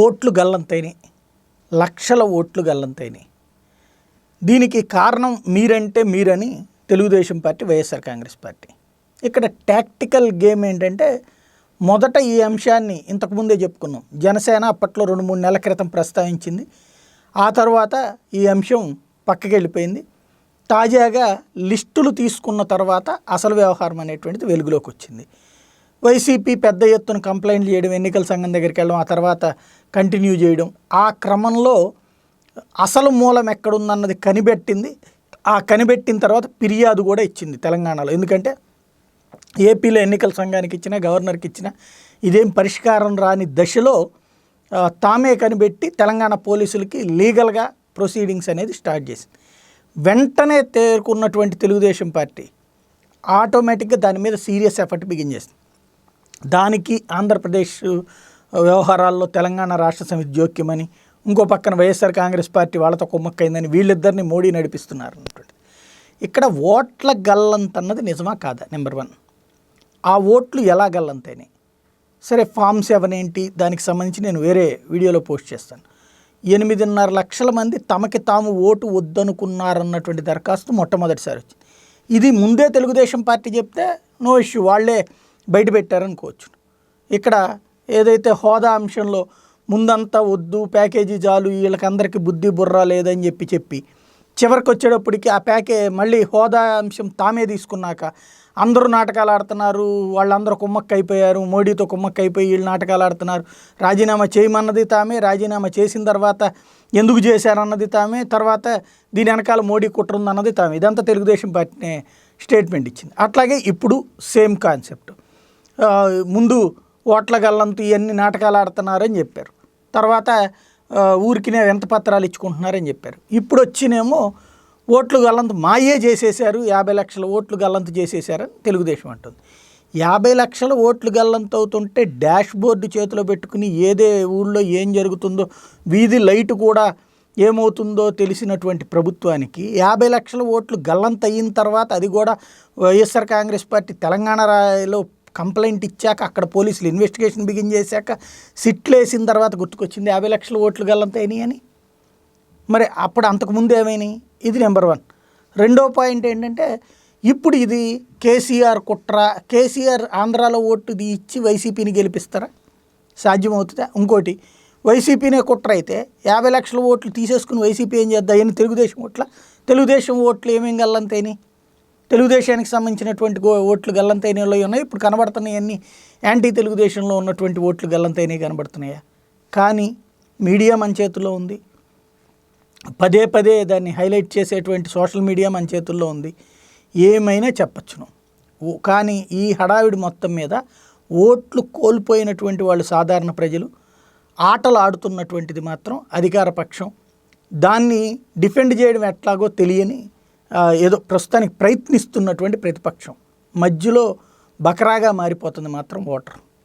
ఓట్లు గల్లంతైనాయి. లక్షల ఓట్లు గల్లంతైనాయి. దీనికి కారణం మీరంటే మీరని Telugu Desam party YSR Congress party. ఇక్కడ టాక్టికల్ గేమ్ ఏంటంటే మొదట ఈ అంశాన్ని ఇంతకుముందే చెప్పుకున్నాం. జనసేన అప్పట్లో రెండు మూడు నెలల క్రితం ప్రస్తావించింది. ఆ తర్వాత ఈ అంశం పక్కకి వెళ్ళిపోయింది తాజాగా లిస్టులు తీసుకున్న తర్వాత అసలు వ్యవహారం అనేటువంటిది వెలుగులోకి వచ్చింది. వైసీపీ పెద్ద ఎత్తున కంప్లైంట్ చేయడం ఎన్నికల సంఘం దగ్గరికి వెళ్ళడం ఆ తర్వాత కంటిన్యూ చేయడం ఆ క్రమంలో అసలు మూలం ఎక్కడుందన్నది కనిపెట్టింది. ఆ కనిపెట్టిన తర్వాత ఫిర్యాదు కూడా ఇచ్చింది తెలంగాణలో. ఎందుకంటే ఏపీలో ఎన్నికల సంఘానికి ఇచ్చిన గవర్నర్కి ఇచ్చిన ఇదేం పరిష్కారం రాని దశలో తామే కనిపెట్టి తెలంగాణ పోలీసులకి లీగల్గా ప్రొసీడింగ్స్ అనేది స్టార్ట్ చేసింది. వెంటనే తేరుకున్నటువంటి తెలుగుదేశం పార్టీ ఆటోమేటిక్గా దాని మీద సీరియస్ ఎఫర్ట్ బిగిన్ చేసింది. దానికి ఆంధ్రప్రదేశ్ వ్యవహారాల్లో తెలంగాణ రాష్ట్ర సమితి జోక్యమని ఇంకో పక్కన వైఎస్ఆర్ కాంగ్రెస్ పార్టీ వాళ్ళతో కుమ్మక్కైందని వీళ్ళిద్దరిని మోడీ నడిపిస్తున్నారు అన్నటువంటి ఇక్కడ ఓట్ల గల్లంత అన్నది నిజమా కాదా? నెంబర్ వన్ ఆ ఓట్లు ఎలా గల్లంతైనాయి సరే ఫామ్ సెవెన్ ఏంటి? దానికి సంబంధించి నేను వేరే వీడియోలో పోస్ట్ చేస్తాను. ఎనిమిదిన్నర లక్షల మంది తమకి తాము ఓటు వద్దనుకున్నారన్నటువంటి దరఖాస్తు మొట్టమొదటిసారి వచ్చింది. ఇది ముందే తెలుగుదేశం పార్టీ చెప్తే నో ఇష్యూ వాళ్ళే బయట పెట్టారనుకోవచ్చు ఇక్కడ ఏదైతే హోదా అంశంలో ముందంతా వద్దు ప్యాకేజీ చాలు వీళ్ళకందరికీ బుద్ధి బుర్ర లేదని చెప్పి చెప్పి చివరికి వచ్చేటప్పటికి ఆ ప్యాకే మళ్ళీ హోదా అంశం తామే తీసుకున్నాక అందరూ నాటకాలు ఆడుతున్నారు వాళ్ళందరూ కుమ్మక్క అయిపోయారు మోడీతో కుమ్మక్క అయిపోయి వీళ్ళు నాటకాలు ఆడుతున్నారు. రాజీనామా చేయమన్నది తామే రాజీనామా చేసిన తర్వాత ఎందుకు చేశారన్నది తామే తర్వాత దీని వెనకాల మోడీ కుట్ర ఉందన్నది తామే. ఇదంతా తెలుగుదేశం పార్టీనే స్టేట్మెంట్ ఇచ్చింది. అట్లాగే ఇప్పుడు సేమ్ కాన్సెప్ట్. ముందు ఓట్ల గల్లంతు ఇవన్నీ నాటకాలు ఆడుతున్నారని చెప్పారు. తర్వాత ఊరికినే ఎంత పత్రాలు ఇచ్చుకుంటున్నారని చెప్పారు. ఇప్పుడు వచ్చినేమో ఓట్లు గల్లంతు మాయే చేసేశారు యాభై లక్షల ఓట్లు గల్లంతు చేసేశారని తెలుగుదేశం అంటుంది. యాభై లక్షల ఓట్లు గల్లంతు అవుతుంటే డాష్ బోర్డు చేతిలో పెట్టుకుని ఏదే ఊళ్ళో ఏం జరుగుతుందో వీధి లైట్ కూడా ఏమవుతుందో తెలిసినటువంటి ప్రభుత్వానికి యాభై లక్షల ఓట్లు గల్లంత అయిన తర్వాత అది కూడా వైఎస్ఆర్ కాంగ్రెస్ పార్టీ తెలంగాణ రాయలో కంప్లైంట్ ఇచ్చాక అక్కడ పోలీసులు ఇన్వెస్టిగేషన్ బిగిన్ చేశాక సిట్లు వేసిన తర్వాత గుర్తుకొచ్చింది యాభై లక్షల ఓట్లు గల్లంత అని. మరి అప్పుడు అంతకుముందు ఏమైనాయి? ఇది నెంబర్ వన్ రెండో పాయింట్ ఏంటంటే ఇప్పుడు ఇది కేసీఆర్ కుట్ర కేసీఆర్ ఆంధ్రాలో ఓటు ఇది ఇచ్చి వైసీపీని గెలిపిస్తారా? సాధ్యమవుతుందా? ఇంకోటి వైసీపీనే కుట్ర అయితే యాభై లక్షల ఓట్లు తీసేసుకుని వైసీపీ ఏం చేద్దాయని తెలుగుదేశం ఓట్ల? తెలుగుదేశం ఓట్లు ఏమేం గల్లంతైనాయి తెలుగుదేశానికి సంబంధించినటువంటి ఓట్లు గల్లంతైనలో ఉన్నాయి. ఇప్పుడు కనబడుతున్నాయి అన్ని. యాంటీ తెలుగుదేశంలో ఉన్నటువంటి ఓట్లు గల్లంతైనవి కనబడుతున్నాయా? కానీ మీడియా మన చేతిలో ఉంది. పదే పదే దాన్ని హైలైట్ చేసేటువంటి సోషల్ మీడియా మన చేతుల్లో ఉంది. ఏమైనా చెప్పచ్చును. కానీ ఈ హడావిడి మొత్తం మీద ఓట్లు కోల్పోయినటువంటి వాళ్ళు సాధారణ ప్రజలు. ఆటలు ఆడుతున్నటువంటిది మాత్రం అధికార పక్షం. దాన్ని డిఫెండ్ చేయడం ఎట్లాగో తెలియని ఏదో ప్రస్తుతానికి ప్రయత్నిస్తున్నటువంటి ప్రతిపక్షం. మధ్యలో బకరాగా మారిపోతుంది మాత్రం ఓటర్.